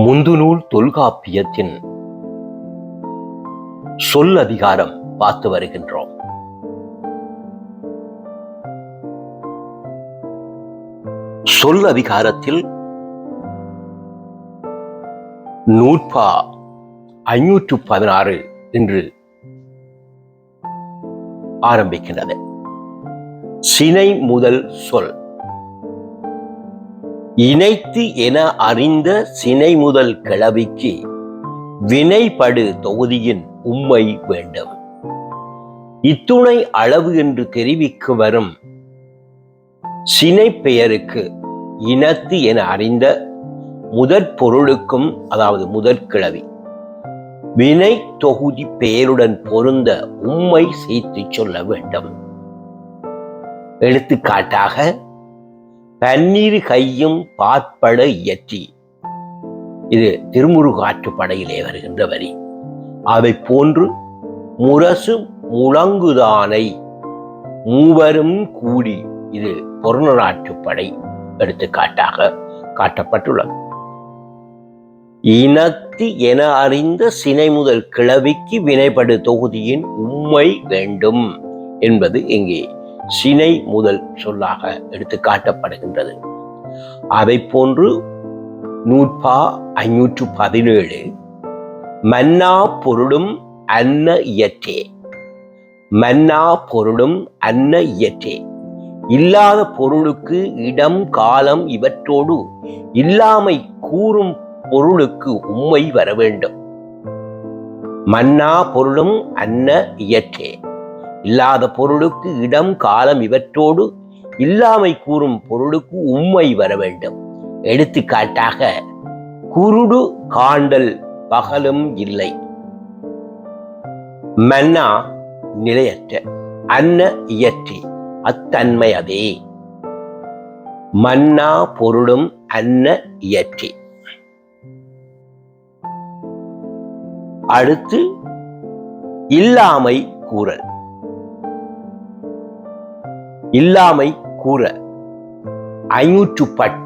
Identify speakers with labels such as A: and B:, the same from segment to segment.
A: முந்துநூல் தொல்காப்பியத்தின் சொல் அதிகாரம் பார்த்து வருகின்றோம். சொல் அதிகாரத்தில் நூற்பா ஐநூற்று பதினாறு என்று ஆரம்பிக்கின்றது. சினை முதல் சொல். இணைத்து என அறிந்த சினை முதல் கிளவிக்கு வினைபடு தொகுதியின் உண்மை வேண்டும் இத்துணை அளவு என்று தெரிவிக்கு வரும் சினை பெயருக்கு இனத்து என அறிந்த முதற் பொருளுக்கும் அதாவது முதற் கிளவி. வினை தொகுதி பெயருடன் பொருந்த உண்மை சேர்த்து சொல்ல வேண்டும். எடுத்துக்காட்டாக பன்னீர் கையும் பாற்பட இயற்றி. இது திருமுருகாற்றுப்படையிலே வருகின்ற வரி. அதை போன்று முரசு முழங்குதானை மூவரும் கூடி இது பொருளாற்றுப்படை எடுத்துக்காட்டாக காட்டப்பட்டுள்ளது. இனத்து என அறிந்த சினை முதல் கிளவிக்கு வினைபடு தொகுதியின் உண்மை வேண்டும் என்பது இங்கே சினை முதல் சொல்லாக எடுத்து காட்டப்படுகின்றது அதை போன்று நூற்பா ஐநூற்று பதினேழு மன்னா பொருளும் அன்ன இயற்றே மன்னா பொருளும் அன்ன இயற்றே இல்லாத பொருளுக்கு இடம் காலம் இவற்றோடு இல்லாமை கூறும் பொருளுக்கு உண்மை வர வேண்டும். மன்னா பொருளும் அன்ன இயற்றே. இல்லாத பொருளுக்கு இடம் காலம் இவற்றோடு இல்லாமை கூறும் பொருளுக்கு உண்மை வர வேண்டும். எடுத்துக்காட்டாக குருடு காண்டல் பகலும் இல்லை. மன்னா நிலையற்ற அன்ன இயற்றி அத்தன்மை அதே. மன்னா பொருளும் அன்ன இயற்றி. அடுத்து இல்லாமை கூறல். இல்லாமை கூற. ஐநூற்று பட்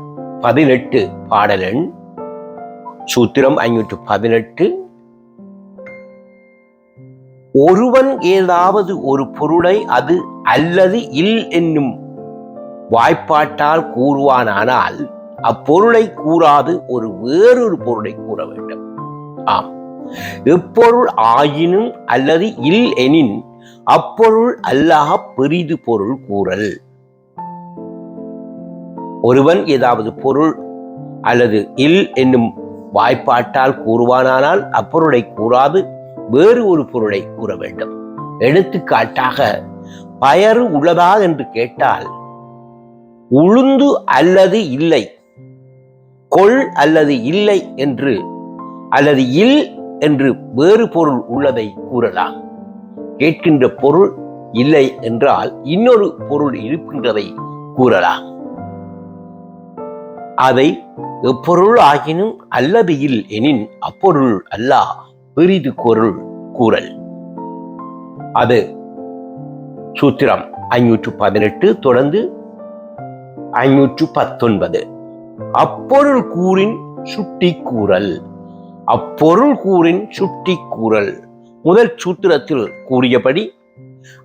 A: பதினெட்டு பாடலன். சூத்திரம் ஐநூற்று பதினெட்டு. ஒருவன் ஏதாவது ஒரு பொருளை அது அல்லது இல் என்னும் வாய்ப்பாட்டால் கூறுவானானால் அப்பொருளை கூறாது ஒரு வேறொரு பொருளை கூற வேண்டும். ஆம். எப்பொருள் ஆயினும் அல்லது இல் எனின் அப்பொருள் அல்லாஹ் பெரிது பொருள் கூறல். ஒருவன் ஏதாவது பொருள் அல்லது இல் என்னும் வாய்ப்பாட்டால் கூறுவானானால் அப்பொருளை கூறாது வேறு ஒரு பொருளை கூற வேண்டும். எடுத்துக்காட்டாக பயறு உள்ளதா என்று கேட்டால் உளுந்து அல்லது இல்லை கொள் அல்லது இல்லை என்று அல்லது இல் என்று வேறு பொருள் உள்ளதை கூறலாம். கேட்கின்ற பொருள் இல்லை என்றால் இன்னொரு பொருள் இருக்கின்றதை கூறலாம். அதை எப்பொருள் ஆகினும் அல்லது இல் எனின் அப்பொருள் அல்லா பெரிது பொருள் கூறல். அது சூத்திரம் ஐநூற்று பதினெட்டு தொடர்ந்து ஐநூற்று பத்தொன்பது அப்பொருள் கூறின் சுட்டி கூறல். அப்பொருள் கூறின் சுட்டி கூறல். முதல் சூத்திரத்தில் கூறியபடி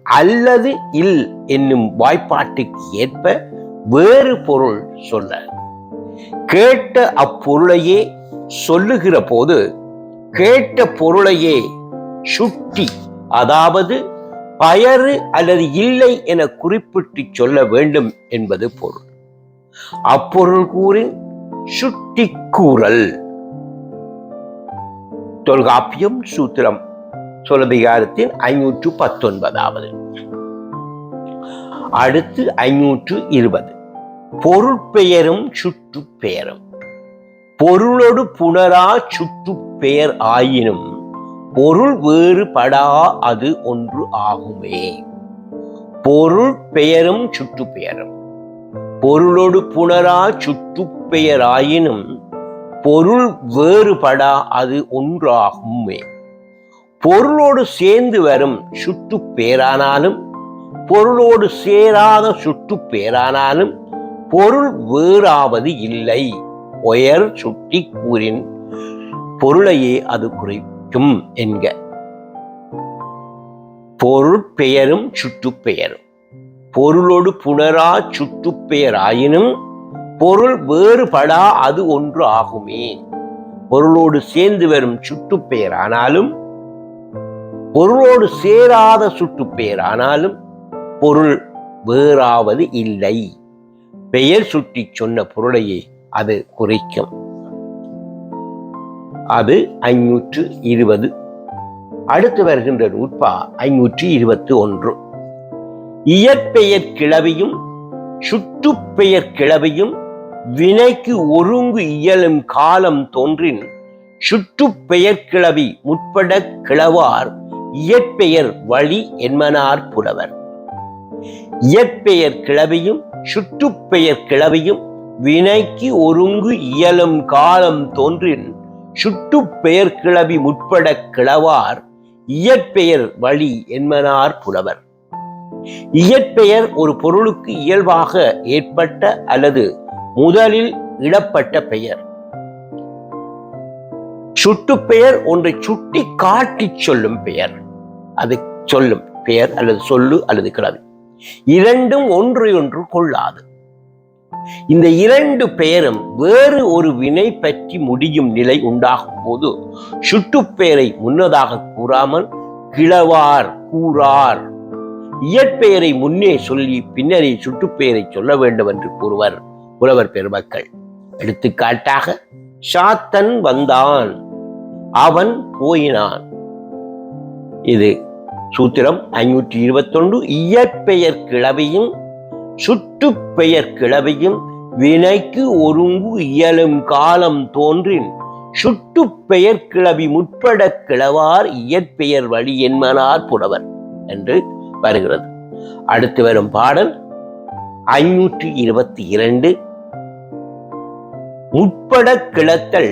A: அல்லது இல் என்னும் வாய்ப்பாட்டுக்கு ஏற்ப வேறு பொருள் சொல்ல. கேட்ட அப்பொருளையே சொல்லுகிற போது கேட்ட பொருளையே சுட்டி அதாவது பயறு அல்லது இல்லை என குறிப்பிட்டு சொல்ல வேண்டும் என்பது பொருள். அப்பொருள் கூறின் சுட்டி கூறல். தொல்காப்பியம் சூத்திரம். சொல்லதிகாரத்தின் ஐநூற்று பத்தொன்பதாவது அடுத்து ஐநூற்று இருபது பொருட்பெயரும் சுற்றுப்பெயரும். பொருளோடு புணரா சுற்றுப்பெயர் ஆயினும் பொருள் வேறுபடா அது ஒன்று ஆகுமே. பொருள் பெயரும் சுற்றுப்பெயரும். பொருளோடு புணரா சுற்று ஆயினும் பொருள் வேறுபடா அது ஒன்றாகுமே பொருளோடு சேர்ந்து வரும் சுட்டு பேரானாலும் பொருளோடு சேராத சுட்டு பேரானாலும் பொருள் வேறாவது இல்லை. ஒயர் சுட்டி கூறின் பொருளையே அது குறிக்கும் என்க. பொருள் பெயரும் சுட்டு பெயரும். பொருளோடு புணரா சுட்டு பெயராயினும் பொருள் வேறுபடா அது ஒன்று ஆகுமே. பொருளோடு சேர்ந்து வரும் சுட்டுப்பெயர் ஆனாலும் பொருளோடு சேராத சுட்டுப்பெயர் ஆனாலும் பொருள் வேறாவது இல்லை. பெயர் சுட்டி சொன்ன பொருளையே அது குறைக்கும். அது ஐநூற்று இருபது. அடுத்து வருகின்ற நூற்பா ஐநூற்றி இருபத்தி ஒன்று. இயற்பெயர் கிளவியும் சுற்றுப்பெயர் கிளவியும் வினைக்கு ஒருங்கு இயலும் காலம் தோன்றின் சுற்றுப்பெயர் கிளவி முற்பட கிளவார். இயற்பெயர் வழி என்மனார் புலவர். இயற்பெயர் கிளவியும் சுற்றுப்பெயர் கிளவியும் வினைக்கு ஒருங்கு இயலும் காலம் தோன்றின் சுட்டுப்பெயர் கிளவி முற்பட கிளவார் இயற்பெயர் வழி என்மனார் புலவர். இயற்பெயர் ஒரு பொருளுக்கு இயல்பாக ஏற்பட்ட அல்லது முதலில் இடப்பட்ட பெயர். சுட்டுப்பெயர் ஒன்றை சுட்டி காட்டி சொல்லும் பெயர். அது சொல்லும் பெயர் அல்லது சொல்லு அல்லது கிளவி இரண்டும் ஒன்றை ஒன்று கொள்ளாது. இந்த இரண்டு பெயரும் வேறு ஒரு வினை பற்றி முடியும் நிலை உண்டாகும் போது சுட்டுப்பெயரை முன்னதாக கூறாமல் கிளவார் கூறார். இயற்பெயரை முன்னே சொல்லி பின்னரே சுட்டுப்பெயரை சொல்ல வேண்டும் என்று கூறுவர் புலவர் பெருமக்கள். எடுத்துக்காட்டாக சாத்தன் வந்தான். அவன் போயினான். இது சூத்திரம் ஐநூற்றி இருபத்தொன்று இயற்பெயர் கிளவியும் சுற்றுப்பெயர் கிளவியும் வினைக்கு ஒருங்கு இயலும் காலம் தோன்றின். சுட்டுப்பெயர் கிளவி முற்பட கிளவார் இயற்பெயர் வழி என்பனார் புலவர் என்று வருகிறது. அடுத்து வரும் பாடல் ஐநூற்றி இருபத்தி இரண்டு முற்பட கிளத்தல்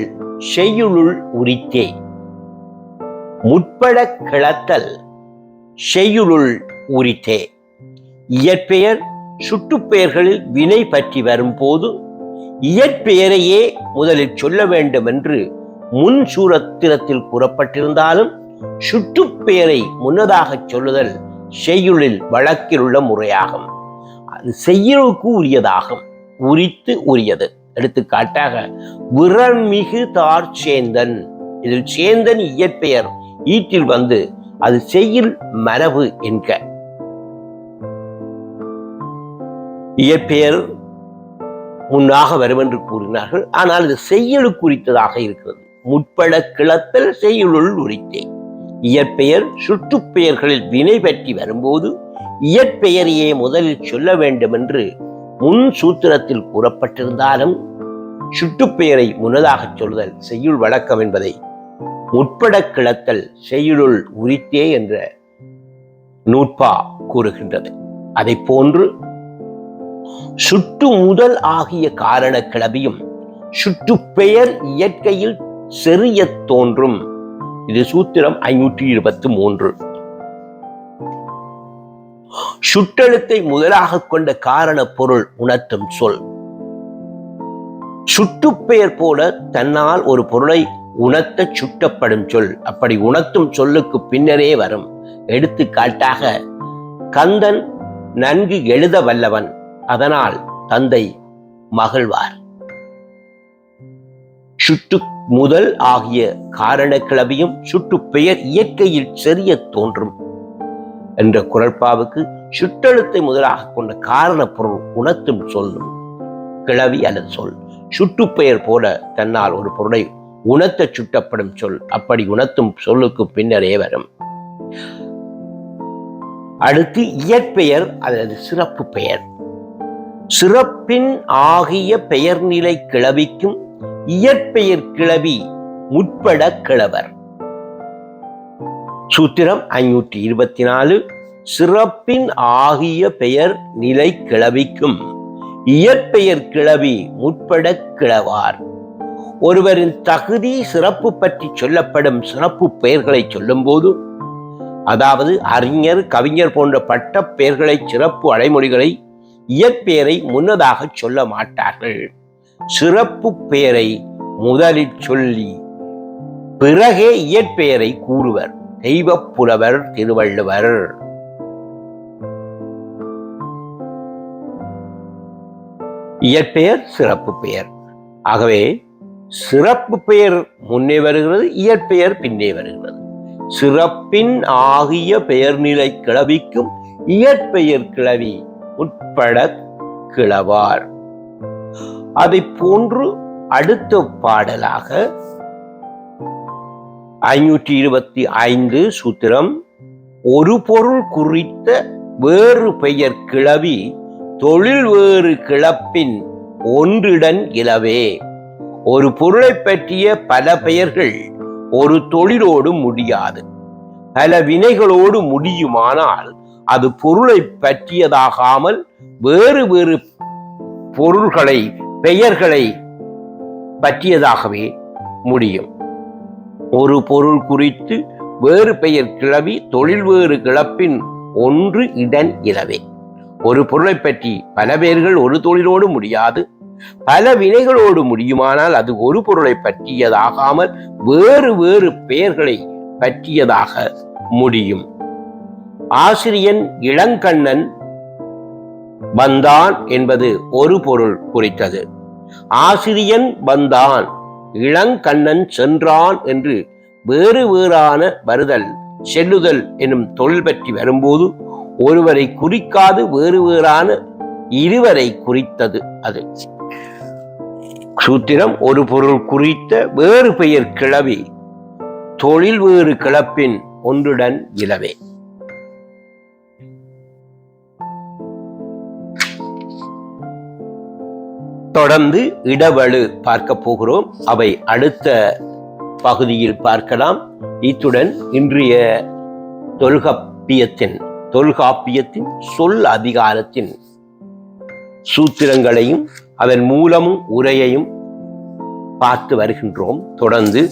A: செய்யுளுள் உரித்தே. முற்பட கிளத்தல் செய்யுளுள் உரித்தே. இயற்பெயர் சுட்டுப்பெயர்களில் வினை பற்றி வரும்போது இயற்பெயரையே முதலில் சொல்ல வேண்டும் என்று முன் சூரத்திரத்தில் கூறப்பட்டிருந்தாலும் சுட்டுப்பெயரை முன்னதாக சொல்லுதல் செய்யுளில் வழக்கில் உள்ள முறையாகும். அது செய்யுளுக்கு உரியதாகும் உரித்து உரியது. எடுத்துக்காட்டாக விரல்மிகு தார் சேந்தன். இதில் சேந்தன் இயற்பெயர். ஈட்டில் வந்து அது செய்யில் மரபு என்க. இயற்பெயர் முன்னாக வரும் என்று கூறினார்கள். ஆனால் இது செய்யலு குறித்ததாக இருக்கிறது. முற்பட கிளத்தல் செய்யுளுள் உரித்தே. இயற்பெயர் சுற்றுப்பெயர்களில் வினை பற்றி வரும்போது இயற்பெயரையே முதலில் சொல்ல வேண்டும் என்று முன் சூத்திரத்தில் கூறப்பட்டிருந்தாலும் சுட்டுப்பெயரை முன்னதாகச் சொல்லுதல் செய்யுள் வழக்கம் என்பதை முற்பட கிளத்தல் செய்யுளுள் உரித்தே என்ற நூற்பா கூறுகின்றது. அதை போன்று சுட்டு முதல் ஆகிய காரண கிளபியும் சுட்டுப்பெயர் இயற்கையில் செறிய தோன்றும். இது சூத்திரம் ஐநூற்றி இருபத்தி மூன்று. சுட்டெழுத்தை முதலாக கொண்ட காரண பொருள் உணர்த்தும் சொல். சுட்டுப்பெயர் போல தன்னால் ஒரு பொருளை உணர்த்த சுட்டப்படும் சொல். அப்படி உணர்த்தும் சொல்லுக்கு பின்னரே வரும். எடுத்துக்காட்டாக கந்தன் நன்கு எழுத வல்லவன். அதனால் தந்தை மகிழ்வார் சுட்டு முதல் ஆகிய காரண கிளவியும் சுட்டுப்பெயர் இயற்கையில் சரிய தோன்றும். என்ற குரல்பாவுக்கு சுட்டெழுத்தை முதலாக கொண்ட காரண பொருள் உணர்த்தும் சொல்லும் கிளவி அல்லது சொல். சுட்டுப்பெயர் போல தன்னால் ஒரு பொருளை உணர்த்த சுட்டப்படும் சொல் அப்படி உணர்த்தும் சொல்லுக்கு பின்னரே வரும். அடுத்து இயற்பெயர் அல்லது சிறப்பு பெயர். சிறப்பின் ஆகிய பெயர்நிலை கிளவிக்கும் இயற்பெயர் கிளவி முற்பட கிழவர். சூத்திரம் ஐநூற்றி இருபத்தி நாலு சிறப்பின் ஆகிய பெயர் நிலை கிளவிக்கும். இயற்பெயர் கிளவி முற்பட கிளவார். ஒருவரின் தகுதி சிறப்பு பற்றி சொல்லப்படும் சிறப்பு பெயர்களை சொல்லும்போது அதாவது அறிஞர் கவிஞர் போன்ற பட்ட பெயர்களை சிறப்பு அடைமொழிகளை இயற்பெயரை முன்னதாக சொல்ல மாட்டார்கள். சிறப்பு பெயரை முதலில் சொல்லி பிறகே இயற்பெயரை கூறுவர். தெய்வப் புலவர் திருவள்ளுவர். இயற்பெயர் சிறப்பு பெயர். ஆகவே சிறப்பு பெயர் முன்னே வருகிறது இயற்பெயர் பின்னே வருகிறது. சிறப்பின் ஆகிய பெயர்நிலை கிளவிக்கும் இயற்பெயர் கிளவி உட்பட கிளவார். அதை போன்று அடுத்த பாடலாக ஐநூற்றி இருபத்தி ஐந்து சூத்திரம் ஒரு பொருள் குறித்த வேறு பெயர் கிளவி தொழில் வேறு கிளப்பின் ஒன்றிடன் இலவே. ஒரு பொருளை பற்றிய பல பெயர்கள் ஒரு தொழிலோடு முடியாது. பல வினைகளோடு முடியுமானால் அது பொருளை பற்றியதாகாமல் வேறு வேறு பொருள்களை பெயர்களை பற்றியதாகவே முடியும். ஒரு பொருள் குறித்து வேறு பெயர் கிளவி தொழில் வேறு கிளப்பின் ஒன்று இடன் இலவே ஒரு பொருளை பற்றி பல பெயர்கள் ஒரு தொழிலோடு முடியாது பல வினைகளோடு முடியுமானால் அது ஒரு பொருளை பற்றியதாகாமல் வேறு வேறு பெயர்களை பற்றியதாக முடியும். ஆசிரியன் இளங்கண்ணன் வந்தான் என்பது ஒரு பொருள் குறித்தது. ஆசிரியன் வந்தான் இளங்கண்ணன் சென்றான் என்று வேறு வேறான வருதல் செல்லுதல் எனும் தொழில் பற்றி வரும்போது ஒருவரை குறிக்காது வேறு வேறான இருவரை குறித்தது அது. சூத்திரம் ஒரு பொருள் குறித்த வேறு பெயர் கிளவி தொழில் வேறு கிளப்பின் ஒன்றுடன் இலவே. தொடர்ந்து இடவழு பார்க்க போகிறோம். அவை அடுத்த பகுதியில் பார்க்கலாம். இத்துடன் இன்றைய தொல்காப்பியத்தின் தொல்காப்பியத்தின் சொல் அதிகாரத்தின் சூத்திரங்களையும் அதன் மூலமும் உரையையும் பார்த்து வருகின்றோம். தொடர்ந்து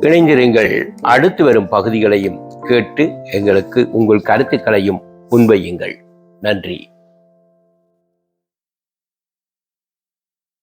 A: இணைந்திருங்கள். அடுத்து வரும் பகுதிகளையும் கேட்டு எங்களுக்கு உங்கள் கருத்துக்களையும் முன்வையுங்கள். நன்றி.